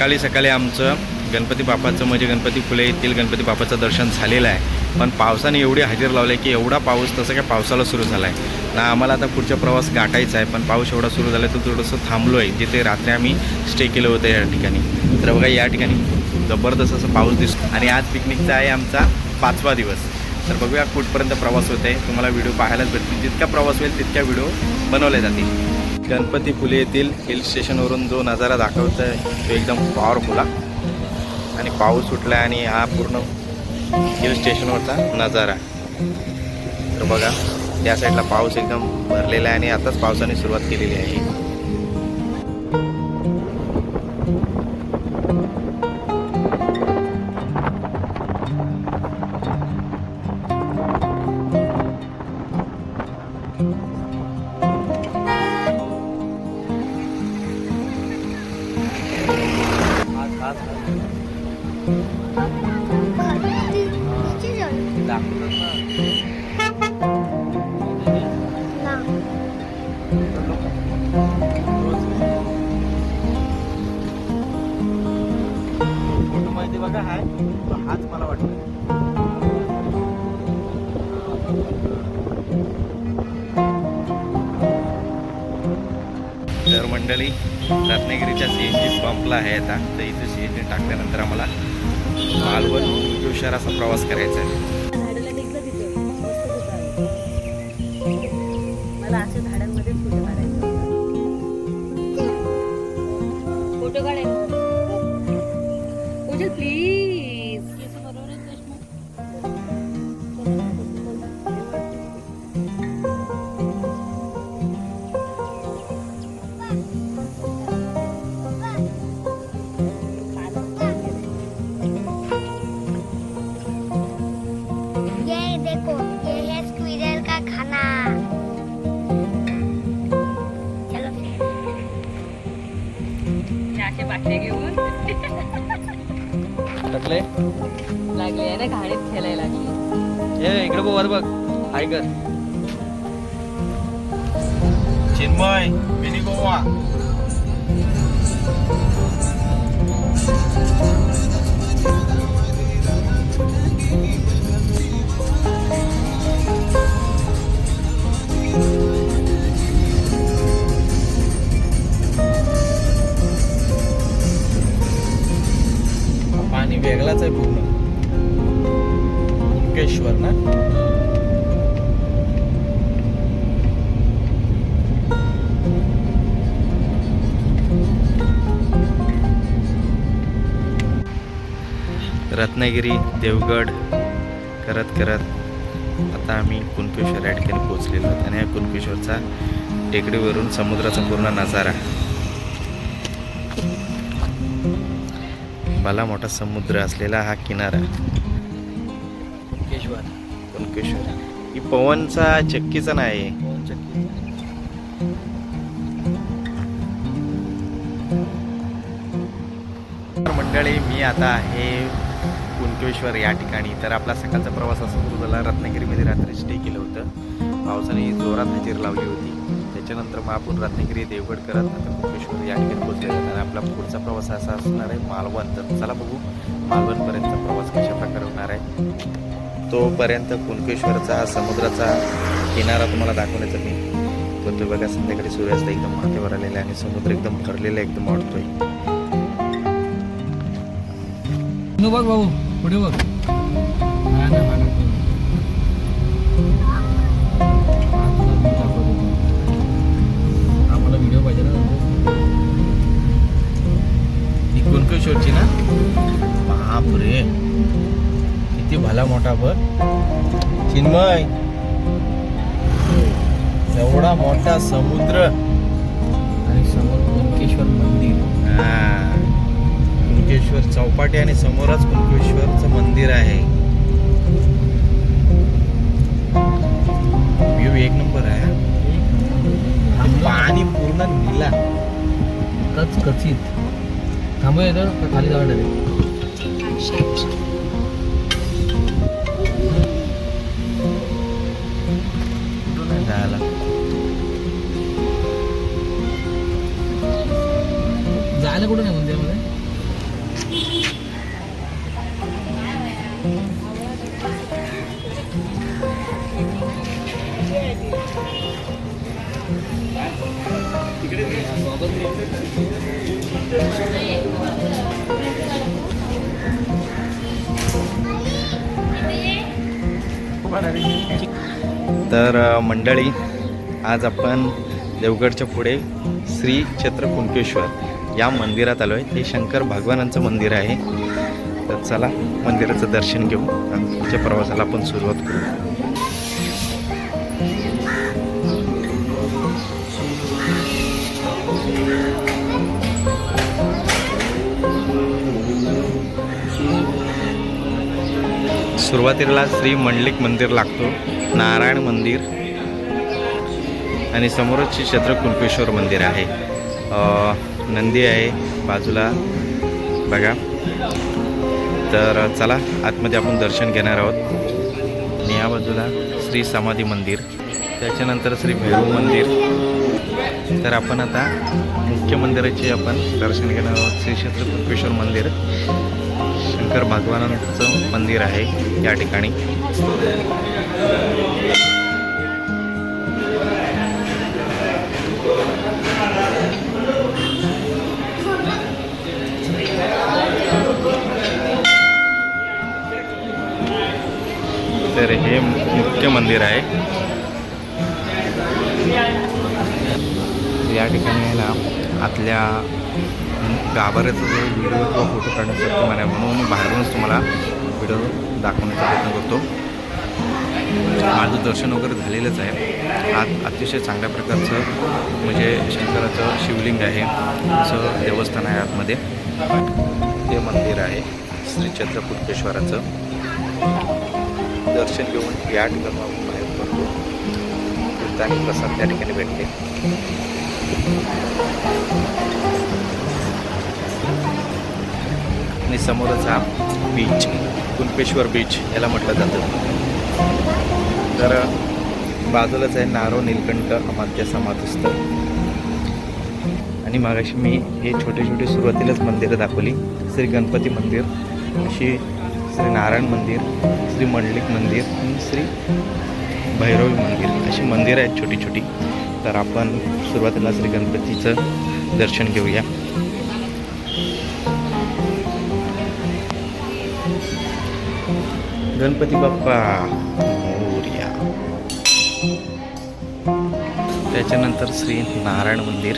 सकाळी सकाळी आमचं गणपती बाप्पाचं म्हणजे गणपती फुले येथील गणपती बाप्पाचं दर्शन झालेलं आहे. पण पावसाने एवढी हजेर लावली की एवढा पाऊस तसं काय पावसाला सुरू झाला आहे ना आम्हाला आता पुढचा प्रवास गाठायचा आहे पण पाऊस एवढा सुरू झाला आहे तर थोडंसं थांबलो आहे जिथे रात्री आम्ही स्टे केलं होतं या ठिकाणी. तर बघा या ठिकाणी जबरदस्त असं पाऊस दिसतो. आणि आज पिकनिकचा आहे आमचा पाचवा दिवस. तर बघूया कुठपर्यंत प्रवास होत आहे तुम्हाला व्हिडिओ पाहायलाच भेटतील. जितका प्रवास होईल तितक्या व्हिडिओ बनवले जातील. गणपती फुले येथील हिल स्टेशनवरून जो नजारा दाखवतो आहे तो एकदम पॉवरफुल आहे आणि पाऊस सुटला आहे आणि हा पूर्ण हिल स्टेशनवरचा नजारा. तर बघा त्या साईडला पाऊस एकदम भरलेला आहे आणि आताच पावसाने सुरुवात केलेली आहे. फोटो हाय हाच मला वाटतं तर मंडळी रत्नागिरीच्या सी एन जी पंपला आहे आता. तर इथे सी एन जी टाकल्यानंतर आम्हाला मालवण जो शहराचा प्रवास करायचा आहे. झाडाला बाटले घेऊन. टाकले लागले आहे ना घाणीत खेळायला लागली. ए इकडे बघ वर बघ. हाय कर. चिन्मय मिनी गोवा. रत्नागिरी देवगड करत करत आता आम्ही कुणकेश्वर या ठिकाणी पोहोचलेलो आहोत. आणि या कुणकेश्वरचा टेकडीवरून समुद्राचा पूर्ण नजारा. भला मोठा समुद्र असलेला हा किनारा. केशवर कुणकेश्वर. ही पवनचा चक्कीचा नाही. मंडळी मी आता आहे कुणकेश्वर या ठिकाणी. तर आपला सकाळचा प्रवास असा सुरू झाला रत्नागिरीमध्ये रात्री स्टे केलं होतं. पावसाने जोरात हजेरी लावली होती. त्याच्यानंतर मग आपण रत्नागिरी देवगड करत नंतर कुणकेश्वर या ठिकाणी पोहोचलेलो आणि आपला पुढचा प्रवास असा असणार आहे मालवण. तर चला बघू मालवणपर्यंत प्रवास कशा प्रकारे होणार आहे. तोपर्यंत कुणकेश्वरचा समुद्राचा किनारा तुम्हाला दाखवण्याचा मी. तो बघा संध्याकाळी सूर्यास्त एकदम माथेवर आलेला आहे आणि समुद्र एकदम भरलेला एकदम वाटतोय न बघ भाऊ पुढे बघ. आम्हाला व्हिडिओ पाहिजे ना. ही ना? बाप रे किती भला मोठा भर चिन्मय. एवढा मोठा समुद्र. आणि समोर कुणकेश्वर मंदिर. हा. कुणकेश्वर चौपाटी आणि समोरच कुणकेश्वरचं मंदिर आहे. व्ह्यू एक नंबर आहे पाणी पूर्ण निला. कच कचित. थांबू येतं खाली जावं जायला. कुठं नाही तर मंडळी आज आपण देवगडच्या पुढे श्री छत्र कुंकेश्वर या मंदिरात आलो आहे ते शंकर भगवानांचं मंदिर आहे. तर चला मंदिराचं दर्शन घेऊ. आणि पुढच्या प्रवासाला आपण सुरुवात करू. सुरुवातीला श्री मंडलिक मंदिर लागतो नारायण मंदिर आणि समोरच श्री क्षेत्र कुणकेश्वर मंदिर आहे. नंदी आहे बाजूला. बघा. तर चला आतमध्ये आपण दर्शन घेणार आहोत. आणि या बाजूला श्री समाधी मंदिर. त्याच्यानंतर श्री भैरव मंदिर. तर आपण आता मुख्य मंदिराचे आपण दर्शन घेणार आहोत. श्री क्षेत्र कुलपेश्वर मंदिर. शंकर भगवानांचं मंदिर आहे या ठिकाणी. तर हे मुख्य मंदिर आहे. या ठिकाणी ना आतल्या गाभाऱ्याचा जो व्हिडिओ किंवा फोटो काढण्यासाठी मला म्हणून मी बाहेरूनच तुम्हाला व्हिडिओ दाखवण्याचा प्रयत्न करतो. माझं दर्शन वगैरे झालेलंच आहे. आत अतिशय चांगल्या प्रकारचं म्हणजे शंकराचं शिवलिंग आहे. असं देवस्थान आहे आतमध्ये. ते मंदिर आहे. श्री चंद्रपुटकेश्वराचं दर्शन घेऊन या ठिकाणी बाहेर पडतो. आणि प्रसाद त्या ठिकाणी भेटते. आणि समोरच हा बीच कुणकेश्वर बीच याला म्हटलं जातं. तर बाजूलाच आहे नारो नीलकंठ अमात्य समाधीस्थ. आणि मागाशी मी हे छोटे छोटे सुरुवातीलाच मंदिरं दाखवली. श्री गणपती मंदिर अशी श्री नारायण मंदिर श्री मंडलिक मंदिर आणि श्री भैरवी मंदिर अशी मंदिरं आहेत छोटी छोटी तर आपण सुरुवातीला श्री गणपतीचं दर्शन घेऊया. गणपती बाप्पा मोर्या. त्याच्यानंतर श्री नारायण मंदिर.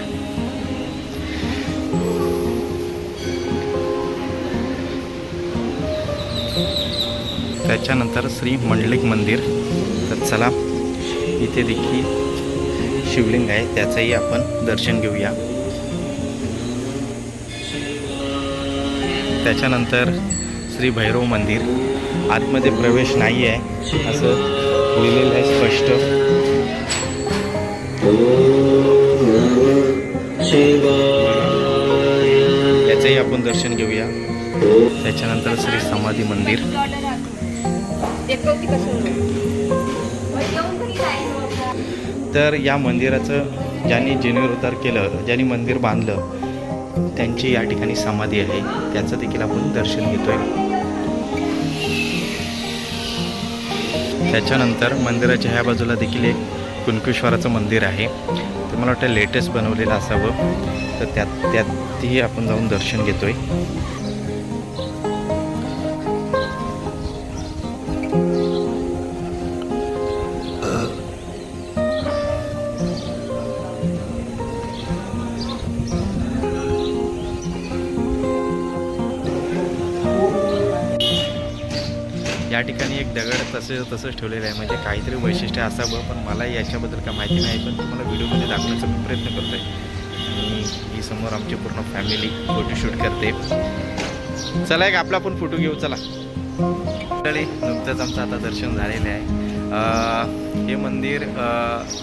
त्याच्यानंतर श्री मंडलिक मंदिर. तर चला इथे देखील शिवलिंग आहे त्याचंही आपण दर्शन घेऊया. त्याच्यानंतर श्री भैरव मंदिर. आतमध्ये प्रवेश नाही आहे असं लिहिलेलं आहे स्पष्ट. याचंही आपण दर्शन घेऊया. त्याच्यानंतर श्री समाधी मंदिर. तर या मंदिराचं ज्यांनी जीर्णोद्धार केलं ज्यांनी मंदिर बांधलं त्यांची या ठिकाणी समाधी आहे. त्याचं देखील आपण दर्शन घेतोय. त्याच्यानंतर मंदिराच्या ह्या बाजूला देखील एक कुणकेश्वराचं मंदिर आहे. ते मला वाटतं लेटेस्ट बनवलेलं असावं. तर त्यात त्यातही आपण जाऊन दर्शन घेतो आहे ठिकाणी एक दगड तसे तसंच ठेवलेलं आहे. म्हणजे काहीतरी वैशिष्ट्य असावं पण मला याच्याबद्दल काय माहिती नाही पण तुम्हाला व्हिडिओमध्ये दाखवण्याचा मी प्रयत्न करतो आहे मी समोर आमची पूर्ण फॅमिली फोटोशूट करते. चला एक आपला पण फोटो घेऊ चला. मंडळी नुकतंच आमचं आता दर्शन झालेलं आहे. हे मंदिर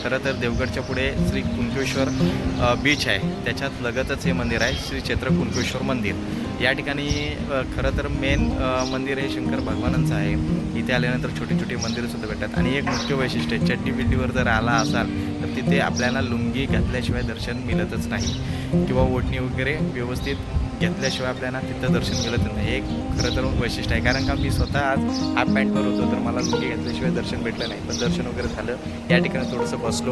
खरं तर देवगडच्या पुढे श्री कुंकेश्वर बीच आहे. त्याच्यात लगतच हे मंदिर आहे श्री क्षेत्र कुंकेश्वर मंदिर. या ठिकाणी खरं तर मेन मंदिर हे शंकर भगवानांचं आहे. इथे आल्यानंतर छोटी छोटी मंदिरंसुद्धा भेटतात. आणि एक मुख्य वैशिष्ट्य आहे चड्डी बिड्डीवर जर आला असाल तर तिथे आपल्याला लुंगी घातल्याशिवाय दर्शन मिळतच नाही. किंवा ओढणी वगैरे व्यवस्थित घेतल्याशिवाय आपल्याला तिथं दर्शन केलं तर नाही एक खरं तर वैशिष्ट्य आहे. कारण का मी स्वतः आज हाफ पॅन्टवर होतो. तर मला लुंगी घेतल्याशिवाय दर्शन भेटलं नाही. पण दर्शन वगैरे झालं. या ठिकाणी थोडंसं बसलो.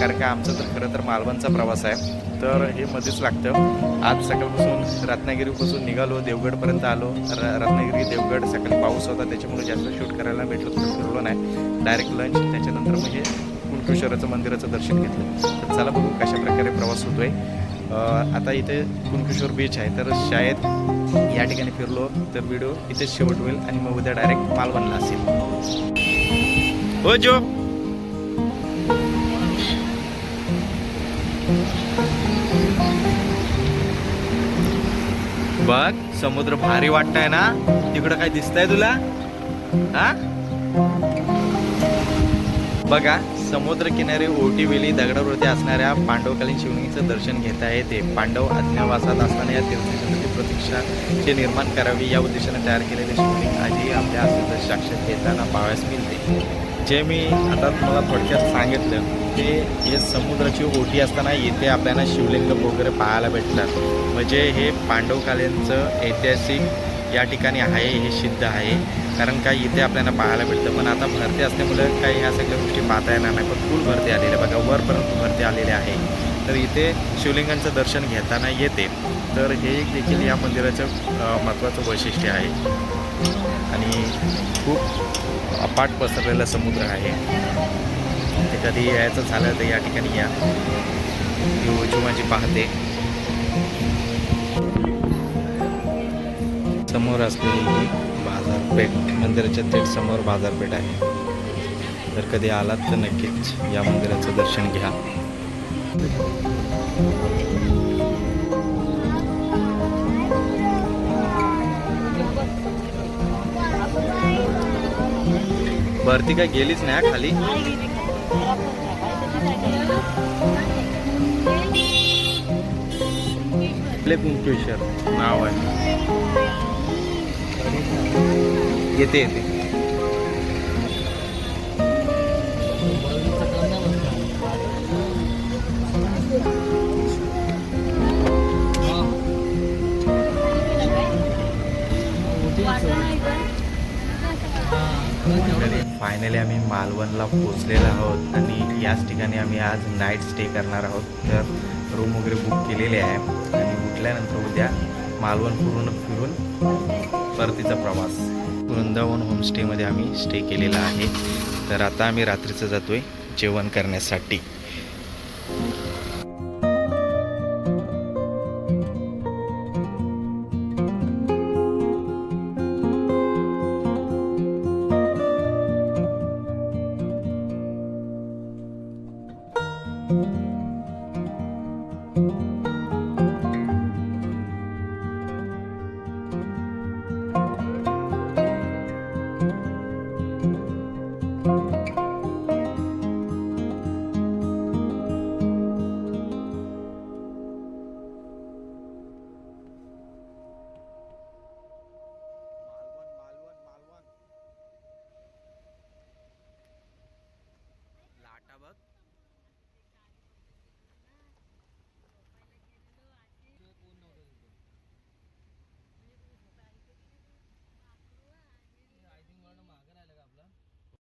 कारण का आमचं तर खरं तर मालवणचा प्रवास आहे. तर हे मध्येच लागतं. आज सकाळपासून रत्नागिरीपासून निघालो. देवगडपर्यंत आलो. र रत्नागिरी देवगड. सकाळी पाऊस होता. त्याच्यामुळे जास्त शूट करायला भेटलं तर फिरलो नाही. डायरेक्ट लंच त्याच्यानंतर म्हणजे कुंटेश्वराचं मंदिराचं दर्शन घेतलं. तर चला बघू कशा प्रकारे प्रवास होतोय. आहे आता इथे कुणकेश्वर बीच आहे तर शाळेत या ठिकाणी फिरलो तर व्हिडिओ इथेच शेवट होईल आणि मग उद्या डायरेक्ट मालवणला असेल. हो जो. बघ समुद्र भारी वाटतंय ना? तिकडं काय दिसतंय तुला? हा? बघा. समुद्र किनारी दगडावरती असणाऱ्या पांडवकालीन शिवलिंगचं दर्शन घेता येते पांडव अज्ञावासात असताना या तीर्थक्षेत्राची प्रतीक्षा जे निर्माण करावी या उद्देशाने तयार केलेले शिवलिंग आजही आपल्या अस्तित्व साक्षात घेताना पाहावयास मिळते. जे मी आता तुम्हाला थोडक्यात सांगितलं ते हे समुद्राची ओटी असताना येथे आपल्याला शिवलिंग वगैरे पाहायला भेटतात. म्हणजे हे पांडवकालीनचं ऐतिहासिक या ठिकाणी आहे हे सिद्ध आहे. कारण काय इथे आपल्याला पाहायला भेटतं. पण आता भरती असल्यामुळं काही ह्या सगळ्या गोष्टी पाहता येणार नाही. पण फुल भरती आलेली आहे. बघा वरपर्यंत भरती आलेली आहे. तर इथे शिवलिंगांचं दर्शन घेताना येते. तर हे एक देखील या मंदिराचं महत्त्वाचं वैशिष्ट्य आहे. आणि खूप अपाट पसरलेला समुद्र आहे. ते कधी यायचं झालं तर या ठिकाणी या. ही माझी पाहते. समोर असलेली ही बाजारपेठ मंदिराच्या थेट समोर बाजारपेठ आहे. जर कधी आलात तर नक्कीच या मंदिराचं दर्शन घ्या. भरती काय गेलीच नाही खाली? आपले कुंकेश्वर नाव आहे. येते येते. फायनली आम्ही मालवणला पोचलेलो आहोत आणि याच ठिकाणी आम्ही आज नाईट स्टे करणार आहोत. तर रूम वगैरे बुक केलेले आहे. आणि उठल्यानंतर उद्या मालवण पूर्ण फिरून परतीचा प्रवास. वृंदावन होमस्टेमध्ये आम्ही स्टे केलेला आहे. तर आता आम्ही रात्रीचं जातो आहे जेवण करण्यासाठी.